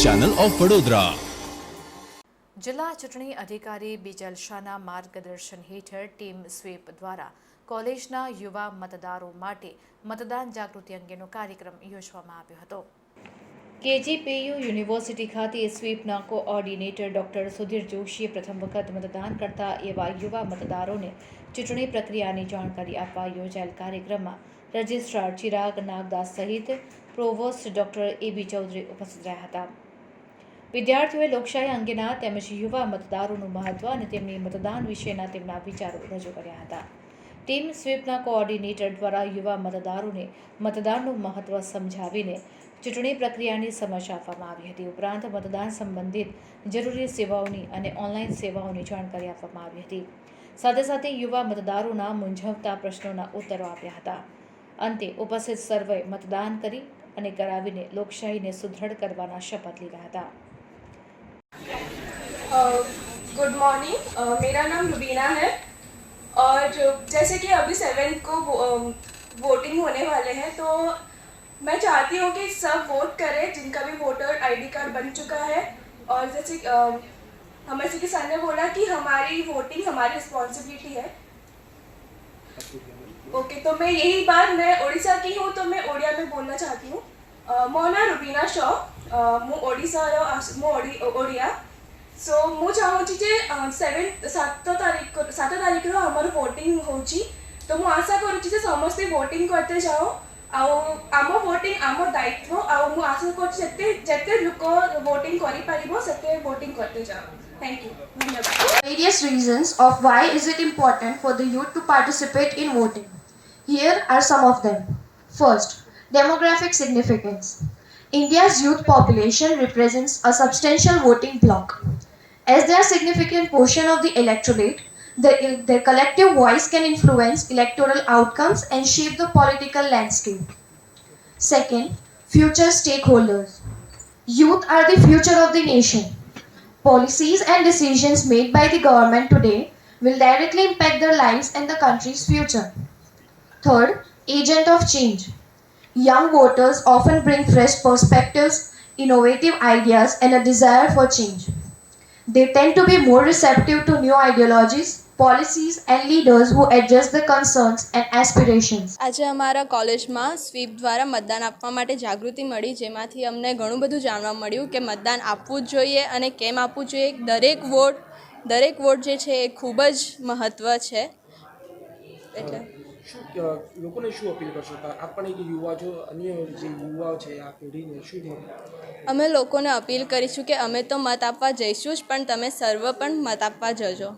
Channel of Vadodara જિલ્લા ચૂંટણી અધિકારી બિજલ શાહના માર્ગદર્શન હેઠળ ટીમ સ્વીપ દ્વારા કોલેજના યુવા મતદારો માટે મતદાન જાગૃતિ અંગેનો કાર્યક્રમ યોજવામાં આવ્યો હતો કેજીપીયુ યુનિવર્સિટી ખાતે સ્વીપના કોઓર્ડિનેટર ડોક્ટર સુધીર જોશીએ પ્રથમ વખત મતદાન કરતા એવા યુવા મતદારોને ચૂંટણી પ્રક્રિયાની જાણકારી આપવા યોજાયેલ કાર્યક્રમમાં રજિસ્ટ્રાર ચિરાગ નાગદાસ સહિત પ્રોવોસ્ટ ડોક્ટર બી ચૌધરી ઉપસ્થિત રહ્યા હતા વિદ્યાર્થીઓએ લોકશાહી અંગેના તેમજ યુવા મતદારોનું મહત્વ અને તેમની મતદાન વિશેના તેમના વિચારો રજૂ કર્યા હતા ટીમ સ્વીપના કોઓર્ડિનેટર દ્વારા યુવા મતદારોને મતદાનનું મહત્વ સમજાવીને ચૂંટણી પ્રક્રિયાની સમજ આપવામાં આવી હતી ઉપરાંત મતદાન સંબંધિત જરૂરી સેવાઓની અને ઓનલાઈન સેવાઓની જાણકારી આપવામાં આવી હતી સાથે સાથે યુવા મતદારોના મૂંઝવતા પ્રશ્નોના ઉત્તરો આપ્યા હતા અંતે ઉપસ્થિત સર્વે મતદાન કરી અને કરાવીને લોકશાહીને સુદૃઢ કરવાના શપથ લીધા હતા गुड मॉर्निंग मेरा नाम रुबीना है और जैसे कि अभी सेवेंथ को वो, वोटिंग होने वाले हैं तो मैं चाहती हूँ कि सब वोट करें जिनका भी वोटर आईडी कार्ड बन चुका है और जैसे हमें सी सर ने बोला कि हमारी वोटिंग हमारी रिस्पॉन्सिबिलिटी है ओके okay, तो मैं यही बात मैं ओडिशा की हूँ तो मैं ओडिया में बोलना चाहती हूँ मोना रुबीना शॉ मु ओडिशा मु ओडिया સો ମୁଁ ଚାହୁଁଛି ଯେ ସେଭେନ୍ ସାତ ତାରିଖ ସାତ ତାରିଖର ଆମର ଭୋଟିଂ ହେଉଛି ତ ମୁଁ ଆଶା କରୁଛି ଯେ ସମସ୍ତେ ଭୋଟିଂ କରିତେ ଯାଅ ଆଉ ଆମ ଭୋଟିଂ ଆମ ଦାୟିତ୍ୱ ଆଉ ମୁଁ ଆଶା କରୁଛି ଯେତେ ଯେତେ ଲୋକ ଭୋଟିଂ କରିପାରିବ ସେତେ ଭୋଟିଂ କରିତେ ଯାଅ Thank you. Various reasons of why is it important for the youth to participate in voting. Here are some of them. First, demographic significance. India's youth population represents a substantial voting bloc. As they are a significant portion of the electorate, their collective voice can influence electoral outcomes and shape the political landscape. Second, future stakeholders. Youth are the future of the nation. Policies and decisions made by the government today will directly impact their lives and the country's future. Third, agent of change. Young voters often bring fresh perspectives, innovative ideas, and a desire for change. They tend to be more receptive to new ideologies, policies and leaders who address the concerns and aspirations આજે અમારા કોલેજમાં sweep દ્વારા મતદાન આપવા માટે જાગૃતિ મળી જેમાંથી અમને ઘણું બધું જાણવા મળ્યું કે મતદાન આપવું જ જોઈએ અને કેમ આપવું જોઈએ દરેક વોટ દરેક વોટ જે છે એ ખૂબ જ મહત્ત્વ છે એટલે શું લોકોને શું અપીલ કરશો આપણને યુવા જો અન્ય જે યુવાઓ છે આ પેઢીને શું અમે લોકોને અપીલ કરીશું કે અમે તો મત આપવા જઈશું જ પણ તમે સર્વ પણ મત આપવા જજો